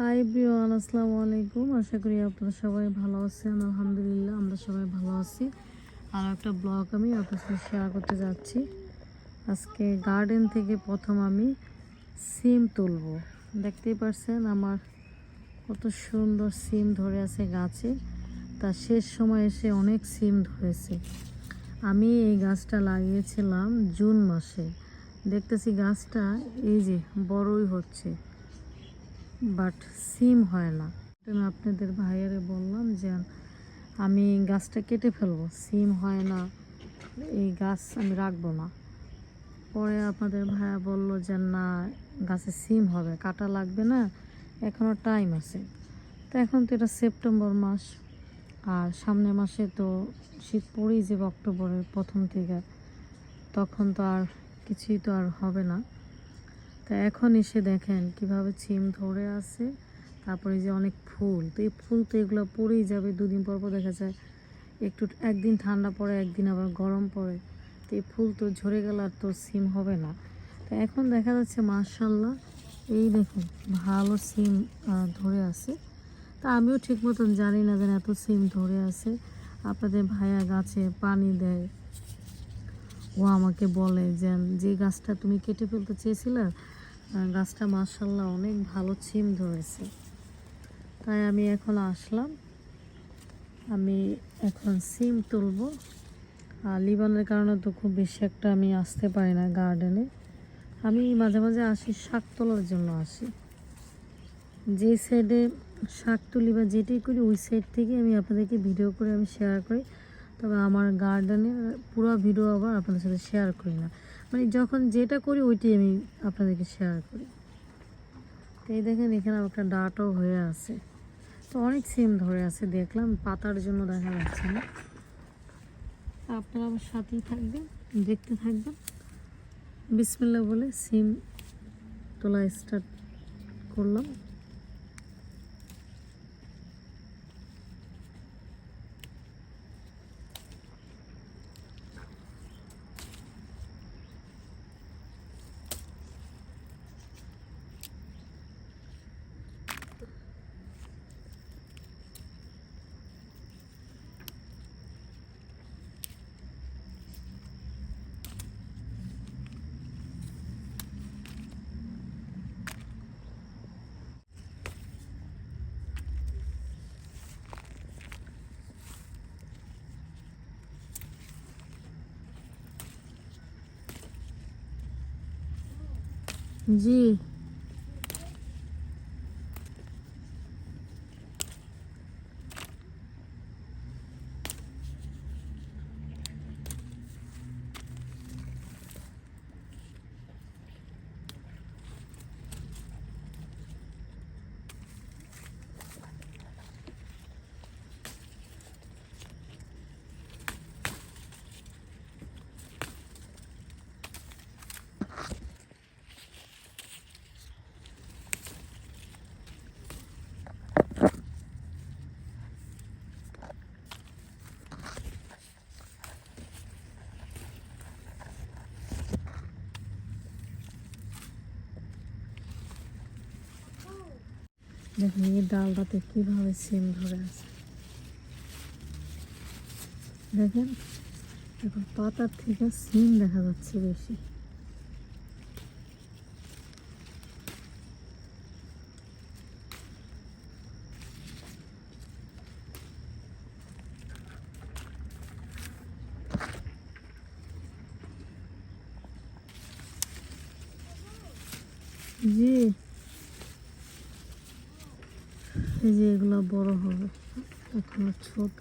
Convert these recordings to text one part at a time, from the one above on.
High বিওয়ান আসসালামু আলাইকুম। আশা করি আপনারা সবাই ভালো আছেন। আলহামদুলিল্লাহ, আমরা সবাই ভালো আছি। আর একটা ব্লগ আমি আপনার সাথে শেয়ার করতে যাচ্ছি। আজকে গার্ডেন থেকে প্রথম আমি সিম তুলবো। দেখতেই পারছেন আমার কত সুন্দর সিম ধরে আছে গাছে। তা শেষ সময় এসে অনেক সিম ধরেছে। আমি এই গাছটা লাগিয়েছিলাম জুন মাসে। দেখতেছি গাছটা এই যে বড়ই হচ্ছে। বাট সিম হয় না। আমি আপনাদের ভাইয়ারে বললাম যে, আমি গাছটা কেটে ফেলব, সিম হয় না, এই গাছ আমি রাখব না। পরে আপনাদের ভাইয়া বলল যে, না, গাছে সিম হবে, কাটা লাগবে না এখনও টাইম আছে। তো এখন তো এটা সেপ্টেম্বর মাস, আর সামনের মাসে তো শীত পড়েই যাবে অক্টোবরের প্রথম থেকে, তখন তো আর কিছুই তো আর হবে না। তা এখন এসে দেখেন কীভাবে সিম ধরে আছে। তারপরে যে অনেক ফুল, তো এই ফুল তো এগুলো পড়েই যাবে, দুদিন পর পর দেখা যায় একটু একদিন ঠান্ডা পড়ে, একদিন আবার গরম পড়ে। তো এই ফুল তো ঝরে গেলে আর তো সিম হবে না। তো এখন দেখা যাচ্ছে মার্শাল্লাহ এই দেখুন ভালো সিম ধরে আছে। তা আমিও ঠিক মতন জানি না যেন এত সিম ধরে আছে। আপনাদের ভাইয়া গাছে পানি দেয়। ও আমাকে বলে যে যে গাছটা তুমি কেটে ফেলতে চেয়েছিলে গাছটা মার্শাল্লাহ অনেক ভালো সিম ধরেছে। তাই আমি এখন আসলাম। আমি এখন সিম তুলবো। আর লিবানের কারণে তো খুব বেশি একটা আমি আসতে পারি না গার্ডেনে। আমি মাঝে মাঝে আসি, শাক তোলার জন্য আসি। যে সাইডে শাক তুলি বা যেটাই করি, ওই সাইড থেকে আমি আপনাদেরকে ভিডিও করে আমি শেয়ার করি। তবে আমার গার্ডেনের পুরো ভিডিও আবার আপনাদের সাথে শেয়ার করি না। মানে যখন যেটা করি, ওইটাই আমি আপনাদেরকে শেয়ার করি। তো এই দেখেন, এখানে একটা ডাটাও হয়ে আছে। তো অনেক সিম ধরে আছে, দেখলাম। পাতার জন্য দেখা যাচ্ছে না। আপনারা আমার সাথেই থাকবেন, দেখতে থাকবেন। বিসমিল্লা বলে সিম তোলা স্টার্ট করলাম। জি দেখুন এই ডালটাতে কীভাবে সিম ধরে আছে। দেখেন, এখন পাতার থেকে সিম দেখা যাচ্ছে বেশি। জি। এই যে এগুলো বড় হবে। এখনও ছোট।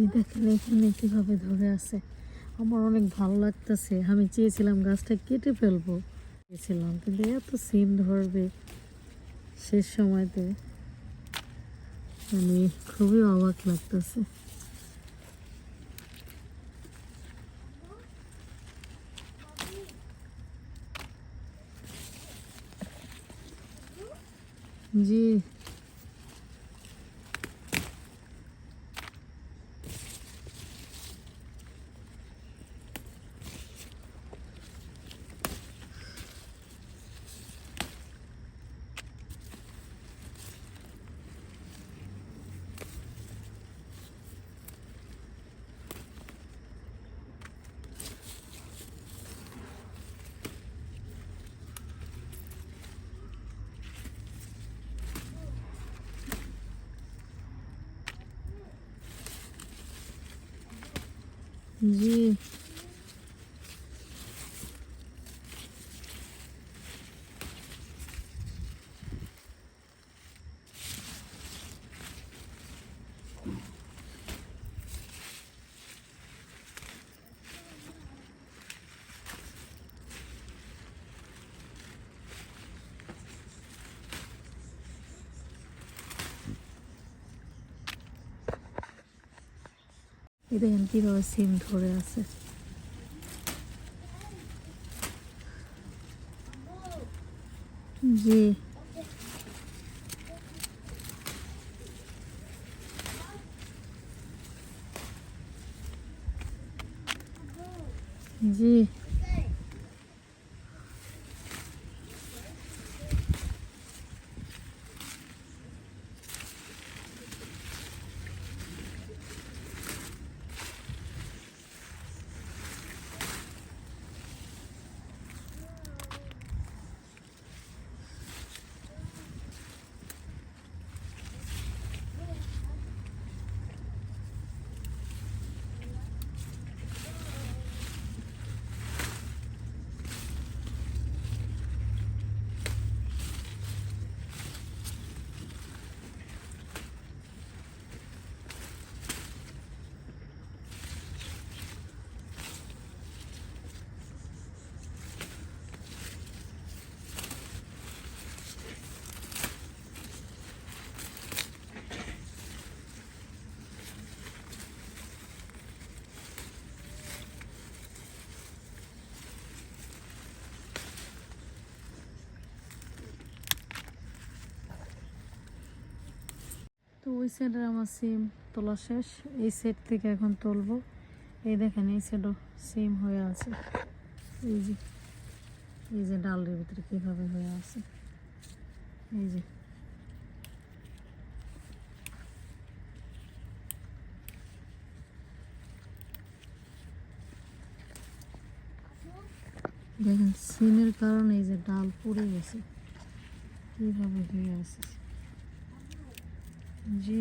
এই দেখেন, এখানে কীভাবে ধরে আছে। আমার অনেক ভালো লাগতেছে। আমি চেয়েছিলাম গাছটা কেটে ফেলব। চেয়েছিলাম, কিন্তু এত সিম ধরবে শেষ সময়তে। মানে খুবই অবাক লাগতেছে। জি। জি এই দেখেন কীভাবে সিম ধরে আছে। জি। জি তো ওই সেটের আমার সিম তোলা শেষ। এই সেট থেকে এখন তুলবো। এই দেখেন, এই সেটও সিম হয়ে আছে। এই যে এই যে ডালের ভিতরে কীভাবে হয়ে আছে। এই যে। দেখেন সিমের কারণে এই যে ডাল পড়ে গেছে। কীভাবে হয়ে আছে? জি।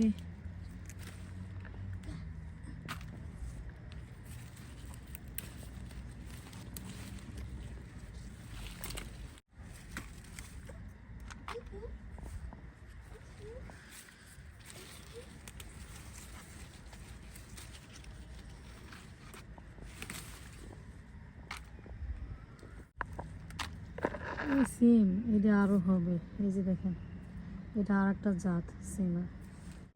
সিম এটা আরও হবে। এই যে দেখেন এটা আর একটা জাত সিমের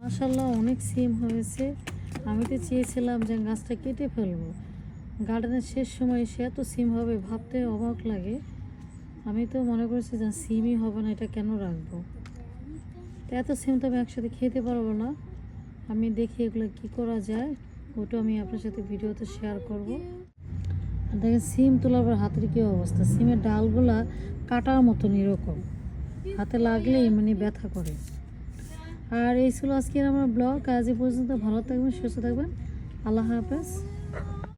মাসাল্লাহ অনেক সিম হয়েছে। আমি তো চেয়েছিলাম যে গাছটা কেটে ফেলব। গার্ডেনের শেষ সময় এসে এত সিম হবে, ভাবতে অবাক লাগে। আমি তো মনে করছি যে সিমই হবে না, এটা কেন রাখব? তো এত সিম তো আমি একসাথে খেতে পারব না। আমি দেখি এগুলো কি করা যায়। ওটা আমি আপনার সাথে ভিডিওতে শেয়ার করব। আর দেখেন, সিম তোলার পর হাতের কী অবস্থা? সিমের ডালগুলা কাটার মতন এরকম। হাতে লাগলেই মানে ব্যথা করে। আর এই ছিল আজকের আমার ব্লগ। আজ এ পর্যন্ত ভালো থাকবেন, সুস্থ থাকবেন। আল্লাহ হাফেজ।